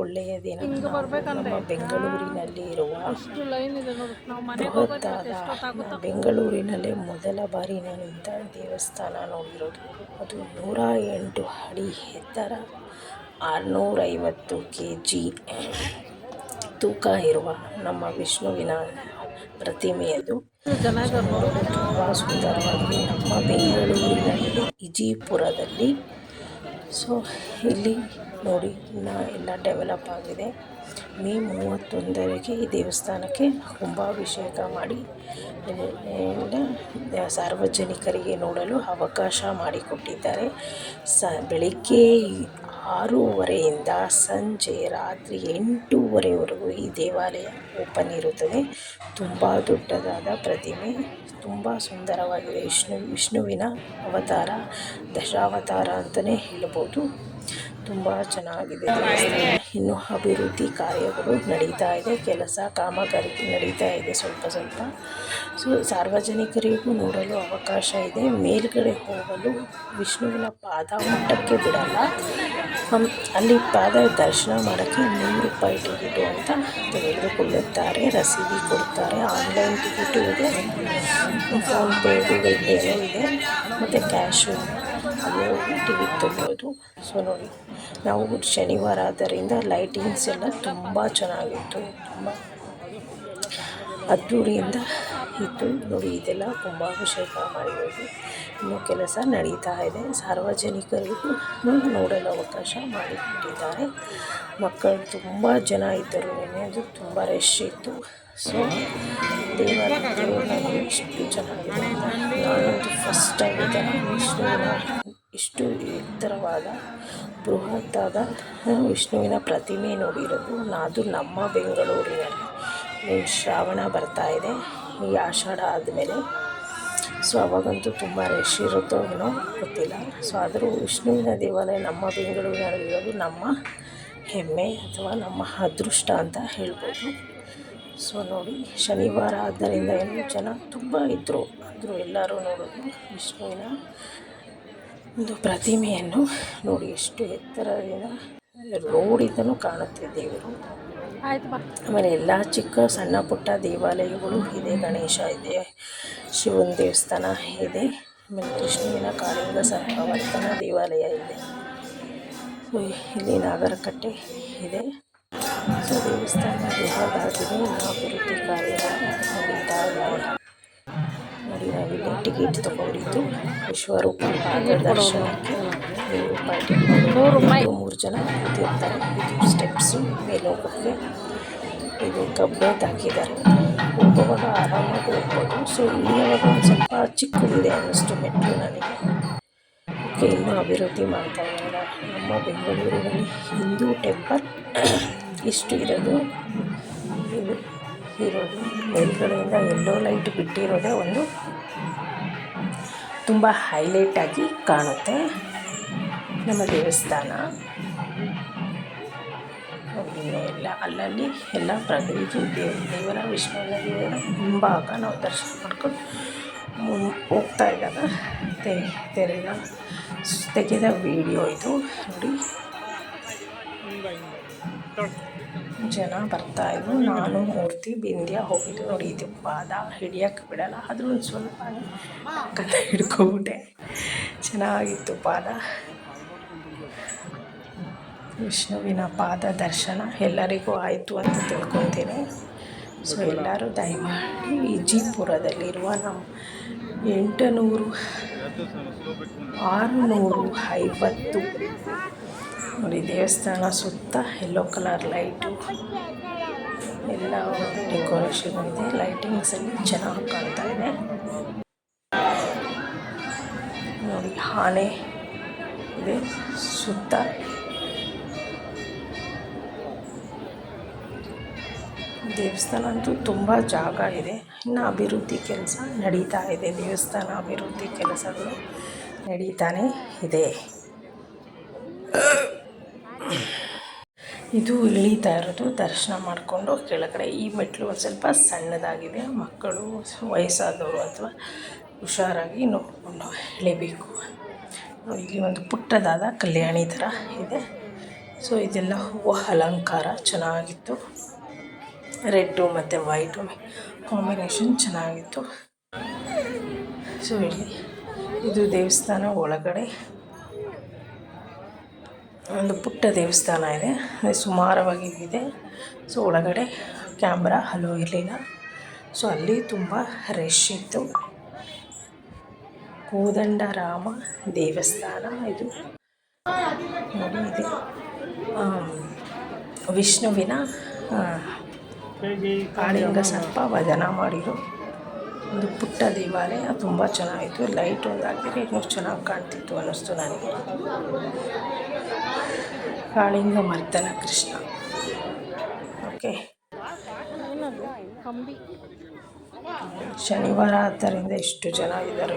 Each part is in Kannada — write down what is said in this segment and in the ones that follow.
ಒಳ್ಳೆಯ ದಿನ ನಮ್ಮ ಬೆಂಗಳೂರಿನಲ್ಲಿ ಇರುವ ಬೃಹತ್ತಾದ ಬೆಂಗಳೂರಿನಲ್ಲೇ ಮೊದಲ ಬಾರಿ ನಾನು ಇಂಥ ದೇವಸ್ಥಾನ ನೋಡಿರೋದು. ಅದು ನೂರ ಎಂಟು ಅಡಿ ಎತ್ತರ ಆರುನೂರೈವತ್ತು ಕೆ ಜಿ ತೂಕ ಇರುವ ನಮ್ಮ ವಿಷ್ಣುವಿನ ಪ್ರತಿಮೆಯದು ತುಂಬ ಸುಂದರವಾಗಿ ನಮ್ಮ ಬೆಂಗಳೂರಿನಲ್ಲಿ ವಿಜಯಪುರದಲ್ಲಿ. ಸೊ ಇಲ್ಲಿ ನೋಡಿ ನಾ ಎಲ್ಲ ಡೆವಲಪ್ ಆಗಿದೆ. ಮೇ ಮೂವತ್ತೊಂದರಿಗೆ ಈ ದೇವಸ್ಥಾನಕ್ಕೆ ಕುಂಭಾಭಿಷೇಕ ಮಾಡಿ ಸಾರ್ವಜನಿಕರಿಗೆ ನೋಡಲು ಅವಕಾಶ ಮಾಡಿಕೊಟ್ಟಿದ್ದಾರೆ. ಸ, ಬೆಳಿಗ್ಗೆ ಆರೂವರೆಯಿಂದ ಸಂಜೆ ರಾತ್ರಿ ಎಂಟೂವರೆವರೆಗೂ ಈ ದೇವಾಲಯ ಓಪನ್ ಇರುತ್ತದೆ. ತುಂಬ ದೊಡ್ಡದಾದ ಪ್ರತಿಮೆ, ತುಂಬ ಸುಂದರವಾಗಿದೆ. ವಿಷ್ಣು, ವಿಷ್ಣುವಿನ ಅವತಾರ, ದಶಾವತಾರ ಅಂತಲೇ ಹೇಳ್ಬೋದು. ತುಂಬ ಚೆನ್ನಾಗಿದೆ ಇನ್ನು ಅಭಿವೃದ್ಧಿ ಕಾರ್ಯಗಳು ನಡೀತಾ ಇದೆ. ಕೆಲಸ, ಕಾಮಗಾರಿ ನಡೀತಾ ಇದೆ ಸ್ವಲ್ಪ ಸ್ವಲ್ಪ. ಸೊ ಸಾರ್ವಜನಿಕರಿಗೂ ನೋಡಲು ಅವಕಾಶ ಇದೆ. ಮೇಲ್ಗಡೆ ಹೋಗಲು ವಿಷ್ಣುವಿನ ಪಾದ ಮಟ್ಟಕ್ಕೆ ಬಿಡಲ್ಲ. ಅಲ್ಲಿ ಪಾದ ದರ್ಶನ ಮಾಡೋಕ್ಕೆ ನೂರು ರೂಪಾಯಿ ಟಿಕೆಟು ಅಂತ ತೆಗೆದುಕೊಳ್ಳುತ್ತಾರೆ. ರಸೀದಿ ಕೊಡ್ತಾರೆ. ಆನ್ಲೈನ್ ಟಿಕೆಟು ಇದೆ. ಫೋನ್ಪೇ ಗೂಗಲ್ ಪೇನೂ ಇದೆ. ಮತ್ತು ಕ್ಯಾಶು ಟಿಕೆಟ್ ತೊಗೊಬೋದು ಸೊ ನೋಡಿ, ನಾವು ಶನಿವಾರ ಆದ್ದರಿಂದ ಲೈಟಿಂಗ್ಸ್ ಎಲ್ಲ ತುಂಬ ಚೆನ್ನಾಗಿತ್ತು. ತುಂಬ ಅದ್ದೂರಿಯಿಂದ ಇತ್ತು. ನೋಡಿ, ಇದೆಲ್ಲ ಕುಂಭಾಭಿಷೇಕ ಮಾಡಿರೋದು. ಇನ್ನೂ ಕೆಲಸ ನಡೀತಾ ಇದೆ. ಸಾರ್ವಜನಿಕರಿಗೂ ನೋಡಲು ಅವಕಾಶ ಮಾಡಿಕೊಟ್ಟಿದ್ದಾರೆ. ಮಕ್ಕಳು ತುಂಬ ಜನ ಇದ್ದರು. ಅನ್ನೋದು ಅದು ತುಂಬ ರಶ್ ಇತ್ತು. ಸೊ ದೇವರ ಎಷ್ಟು ಚೆನ್ನಾಗಿದೆ. ನಾನಂತೂ ಫಸ್ಟ್ ಟೈಮ್ ಇದನ್ನು ವಿಷ್ಣುವಿನ, ಇಷ್ಟು ಎತ್ತರವಾದ, ಬೃಹತ್ತಾದ, ವಿಷ್ಣುವಿನ ಪ್ರತಿಮೆ ನೋಡಿರೋದು. ಅದು ನಮ್ಮ ಬೆಂಗಳೂರಿನಲ್ಲಿ. ಶ್ರಾವಣ ಬರ್ತಾ ಇದೆ. ಈ ಆಷಾಢ ಆದಮೇಲೆ. ಸೊ ಅವಾಗಂತೂ ತುಂಬ ರಶ್ ಇರುತ್ತೋ ಏನೋ ಗೊತ್ತಿಲ್ಲ. ಸೊ ಆದರೂ ವಿಷ್ಣುವಿನ ದೇವಾಲಯ ನಮ್ಮ ಬೆಂಗಳೂರಿನಲ್ಲಿರೋದು ನಮ್ಮ ಹೆಮ್ಮೆ ಅಥವಾ ನಮ್ಮ ಅದೃಷ್ಟ ಅಂತ ಹೇಳ್ಬೋದು. ಸೊ ನೋಡಿ ಶನಿವಾರ ಆದ್ದರಿಂದ ಎಲ್ಲ ಜನ ತುಂಬ ಇದ್ದರು ಆದರೂ ಎಲ್ಲರೂ ನೋಡೋದು ವಿಷ್ಣುವಿನ ಒಂದು ಪ್ರತಿಮೆಯನ್ನು ನೋಡಿ ಎಷ್ಟು ಎತ್ತರದಿಂದ ರೋಡಿಂದನೂ ಕಾಣುತ್ತೆ ದೇವರು. ಆಮೇಲೆ ಎಲ್ಲ ಚಿಕ್ಕ ಸಣ್ಣ ಪುಟ್ಟ ದೇವಾಲಯಗಳು ಇದೆ ಗಣೇಶ ಇದೆ ಶಿವನ ದೇವಸ್ಥಾನ ಇದೆ. ಆಮೇಲೆ ಕೃಷ್ಣುವಿನ ಕಾಳಿಂಗ ಸರ್ಪವರ್ತನ ದೇವಾಲಯ ಇದೆ. ಸೊ ಇಲ್ಲಿ ನಾಗರಕಟ್ಟೆ ಇದೆ. ಸೊ ದೇವಸ್ಥಾನ ಬೃಹದಾಗಿದೆ ಅಭಿವೃದ್ಧಿ ನೋಡಿ ನಾವಿಲ್ಲಿ ಟಿಕೆಟ್ ತಗೊಂಡಿದ್ದು ವಿಶ್ವರೂಪ ದರ್ಶನಕ್ಕೆ ನೂರು ರೂಪಾಯಿ ಟಿಕೆಟ್ ನೂರು ರೂಪಾಯಿ ಮೂರು ಜನ ಕೂತಿರ್ತಾರೆ ಇದು ಸ್ಟೆಪ್ಸು ಮೇಲೆ ಹೋಗೋಕ್ಕೆ ಇದು ಕಬ್ಬೆತ್ ಹಾಕಿದ್ದಾರೆ ಹೋಗುವಾಗ ಆರಾಮಾಗಿ ಹೋಗ್ಬೋದು ಸೊ ಇಳಿಯುವಾಗ ಒಂದು ಸ್ವಲ್ಪ ಚಿಕ್ಕದಿದೆ ಅನ್ನಿಸ್ತು ಮೆಟ್ಲು ನನಗೆ ಓಕೆ ಇನ್ನೂ ಅಭಿವೃದ್ಧಿ ಮಾಡ್ತಾ ಇದ್ದಾರೆ ನಮ್ಮ ಬೆಂಗಳೂರಿನಲ್ಲಿ ಹಿಂದೂ ಟೆಂಪಲ್ ಇಷ್ಟು ಇರೋದು. ಇದು ಇರೋದು. ಮೇಲ್ಗಡೆಯಿಂದ ಎಲ್ಲೋ ಲೈಟ್ ಬಿಟ್ಟಿರೋದೇ ಒಂದು ತುಂಬ ಹೈಲೈಟಾಗಿ ಕಾಣುತ್ತೆ. ನಮ್ಮ ದೇವಸ್ಥಾನ. ಎಲ್ಲ ಅಲ್ಲಲ್ಲಿ ಎಲ್ಲ ಪ್ರಗತಿ ದೇವ, ದೇವರ ವಿಷ್ಣುವಿನ ದೇವರ ಮುಂಭಾಗ ನಾವು ದರ್ಶನ ಮಾಡ್ಕೊಂಡು ಹೋಗ್ತಾ ಇದ್ದಾಗ ತೆಗೆದ ವೀಡಿಯೋ ಇದು. ನೋಡಿ. ಜನ ಬರ್ತಾ ಇದ್ರು. ನಾನು, ಮೂರ್ತಿ, ಬಿಂದ್ಯ ಹೋಗಿದ್ದು ನೋಡಿ ಪಾದ ಹಿಡಿಯೋಕ್ಕೆ ಬಿಡಲ್ಲ. ಆದರೂ ಒಂದು ಸ್ವಲ್ಪ ಕಲ್ಲ ಹಿಡ್ಕೊಬಿಟ್ಟೆ. ಚೆನ್ನಾಗಿತ್ತು ಪಾದ. ವಿಷ್ಣುವಿನ ಪಾದ ದರ್ಶನ ಎಲ್ಲರಿಗೂ ಆಯಿತು ಅಂತ ತಿಳ್ಕೊತೀನಿ. ಸೊ ಎಲ್ಲರೂ ದಯಮಾಡಿ ವಿಜಯಪುರದಲ್ಲಿರುವ ನಮ್ಮ ಎಂಟುನೂರು, ಆರುನೂರು ಐವತ್ತು ನೋಡಿ, ದೇವಸ್ಥಾನ ಸುತ್ತ ಯೆಲ್ಲೋ ಕಲರ್ ಲೈಟು ಎಲ್ಲ ಡೆಕೋರೇಷನ್ ಇದೆ. ಲೈಟಿಂಗ್ಸ್ ಅಲ್ಲಿ ಚೆನ್ನಾಗಿ ಕಾಣ್ತಾ ಇದೆ. ನೋಡಿ, ಆನೆ ಇದೆ ಸುತ್ತ. ದೇವಸ್ಥಾನ ಅಂತೂ ತುಂಬ ಜಾಗ ಇದೆ. ಇನ್ನು ಅಭಿವೃದ್ಧಿ ಕೆಲಸ ನಡೀತಾ ಇದೆ. ದೇವಸ್ಥಾನ ಅಭಿವೃದ್ಧಿ ಕೆಲಸಗಳು ನಡೀತಾನೆ ಇದೆ. ಇದು ಇಳೀತಾ ಇರೋದು ದರ್ಶನ ಮಾಡಿಕೊಂಡು ಕೆಳಗಡೆ. ಈ ಮೆಟ್ಲು ಒಂದು ಸ್ವಲ್ಪ ಸಣ್ಣದಾಗಿದೆ. ಮಕ್ಕಳು ವಯಸ್ಸಾದವರು ಅಥವಾ ಹುಷಾರಾಗಿ ನೋಡಿಕೊಂಡು ಇಳಿಬೇಕು. ಇಲ್ಲಿ ಒಂದು ಪುಟ್ಟದಾದ ಕಲ್ಯಾಣಿ ಥರ ಇದೆ. ಸೊ ಇದೆಲ್ಲ ಹೂವು ಅಲಂಕಾರ ಚೆನ್ನಾಗಿತ್ತು. ರೆಡ್ಡು ಮತ್ತು ವೈಟು ಕಾಂಬಿನೇಷನ್ ಚೆನ್ನಾಗಿತ್ತು. ಸೊ ಇಲ್ಲಿ ಇದು ದೇವಸ್ಥಾನ ಒಳಗಡೆ ಒಂದು ಪುಟ್ಟ ದೇವಸ್ಥಾನ ಇದೆ. ಅದು ಸುಮಾರವಾಗಿ ಇದೆ ಸೊ ಒಳಗಡೆ ಕ್ಯಾಮ್ರಾ ಹಲೋ ಇರಲಿಲ್ಲ. ಸೊ ಅಲ್ಲಿ ತುಂಬ ರಶ್ ಇತ್ತು. ಕೋದಂಡರಾಮ ದೇವಸ್ಥಾನ ಇದು. ನೋಡಿ ಇದೆ ವಿಷ್ಣುವಿನ ಕಾಳಿಂಗ ಸರ್ಪ ವದನ ಮಾಡಿದ್ರು ಒಂದು ಪುಟ್ಟ ದೇವಾಲಯ, ತುಂಬ ಚೆನ್ನಾಗಿತ್ತು. ಲೈಟ್ ಒಂದು ಹಾಕಿದರೆ ಇನ್ನೂ ಚೆನ್ನಾಗಿ ಕಾಣ್ತಿತ್ತು ಅನ್ನಿಸ್ತು ನನಗೆ. ಕಾಳಿಂಗ ಮರ್ದನ ಕೃಷ್ಣ. ಓಕೆ. ಶನಿವಾರ ಆದ್ದರಿಂದ ಎಷ್ಟು ಜನ ಇದ್ದಾರೆ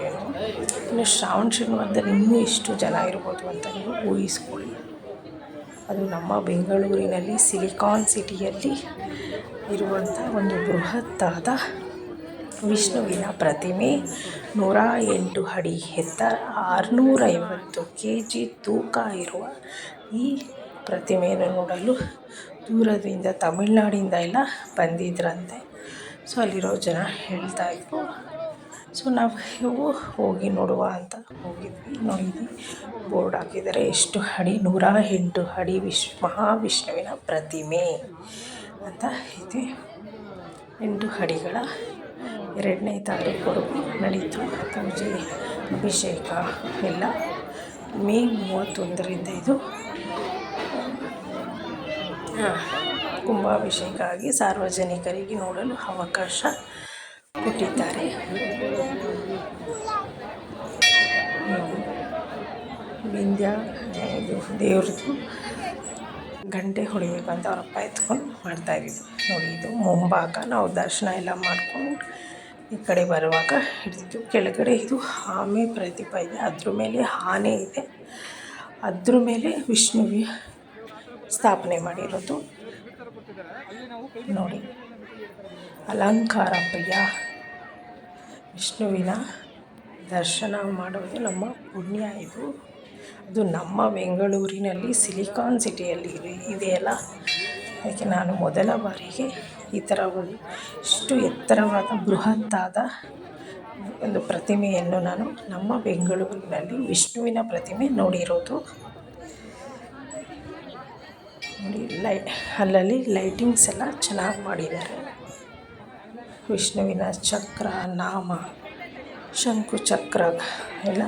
ಇನ್ನು ಶ್ರಾವಣ ಶನಿವಾರದಲ್ಲಿ ಇನ್ನೂ ಎಷ್ಟು ಜನ ಇರ್ಬೋದು ಅಂತ ನೀವು ಊಹಿಸ್ಕೊಳ್ಳಿ. ಅದು ನಮ್ಮ ಬೆಂಗಳೂರಿನಲ್ಲಿ ಸಿಲಿಕಾನ್ ಸಿಟಿಯಲ್ಲಿ ಇರುವಂಥ ಒಂದು ಬೃಹತ್ತಾದ ವಿಷ್ಣುವಿನ ಪ್ರತಿಮೆ ನೂರ ಎಂಟು ಅಡಿ ಎತ್ತರ ಆರುನೂರೈವತ್ತು ಕೆ ಜಿ ತೂಕ ಇರುವ ಈ ಪ್ರತಿಮೆಯನ್ನು ನೋಡಲು ದೂರದಿಂದ ತಮಿಳ್ನಾಡಿಂದ ಎಲ್ಲ ಬಂದಿದ್ರಂತೆ. ಸೊ ಅಲ್ಲಿರೋ ಜನ ಹೇಳ್ತಾ ಇದ್ರು. ಸೊ ನಾವು ಹೋಗಿ ನೋಡುವ ಅಂತ ಹೋಗಿದ್ವಿ. ನೋಡಿದ್ವಿ. ಬೋರ್ಡ್ ಹಾಕಿದ್ದಾರೆ. ಎಷ್ಟು ಅಡಿ? ನೂರ ಎಂಟು ಅಡಿ ವಿಶ್, ಮಹಾವಿಷ್ಣುವಿನ ಪ್ರತಿಮೆ ಅಂತ ಇದೆ. ಎಂಟು ಅಡಿಗಳ ಎರಡನೇ ತಾರೀಕು ನಡೀತು. ಪೂಜೆ, ಅಭಿಷೇಕ ಎಲ್ಲ ಮೇ ಮೂವತ್ತೊಂದರಿಂದ ಇದು ಆ, ಕುಂಭಾಭಿಷೇಕ ಆಗಿ ಸಾರ್ವಜನಿಕರಿಗೆ ನೋಡಲು ಅವಕಾಶ ಕೊಟ್ಟಿದ್ದಾರೆ. ಬಿಂದ್ಯ ಇದು ದೇವ್ರದ್ದು ಗಂಟೆ ಹೊಡಿಬೇಕಂತ ಅವರಪ್ಪ ಎತ್ಕೊಂಡು ಮಾಡ್ತಾಯಿದ್ದು ನೋಡಿ ಇದು ಮುಂಭಾಗ. ನಾವು ದರ್ಶನ ಎಲ್ಲ ಮಾಡ್ಕೊಂಡು ಈ ಕಡೆ ಬರುವಾಗ ಹಿಡಿದಿದ್ದು. ಕೆಳಗಡೆ ಇದು ಆಮೆ ಪ್ರತಿಭೆ ಇದೆ. ಅದ್ರ ಮೇಲೆ ಆನೆ ಇದೆ. ಅದ್ರ ಮೇಲೆ ವಿಷ್ಣುವಿ ಸ್ಥಾಪನೆ ಮಾಡಿರೋದು. ನೋಡಿ. ಅಲಂಕಾರಪ್ಪಯ್ಯ ವಿಷ್ಣುವಿನ ದರ್ಶನ ಮಾಡೋದು ನಮ್ಮ ಪುಣ್ಯ ಇದು. ಅದು ನಮ್ಮ ಬೆಂಗಳೂರಿನಲ್ಲಿ ಸಿಲಿಕಾನ್ ಸಿಟಿಯಲ್ಲಿ ಇದೆ. ಇದೆಯಲ್ಲ ಅದಕ್ಕೆ ನಾನು ಮೊದಲ ಬಾರಿಗೆ ಈ ಥರ ಒಂದು ಇಷ್ಟು ಎತ್ತರವಾದ ಬೃಹತ್ತಾದ ಒಂದು ಪ್ರತಿಮೆಯನ್ನು ನಾನು ನಮ್ಮ ಬೆಂಗಳೂರಿನಲ್ಲಿ ವಿಷ್ಣುವಿನ ಪ್ರತಿಮೆ ನೋಡಿರೋದು. ನೋಡಿ ಲೈ ಅಲ್ಲಲ್ಲಿ ಲೈಟಿಂಗ್ಸ್ ಎಲ್ಲ ಚೆನ್ನಾಗಿ ಮಾಡಿದ್ದಾರೆ. ವಿಷ್ಣುವಿನ ಚಕ್ರ ನಾಮ ಶಂಕು ಚಕ್ರ ಎಲ್ಲ.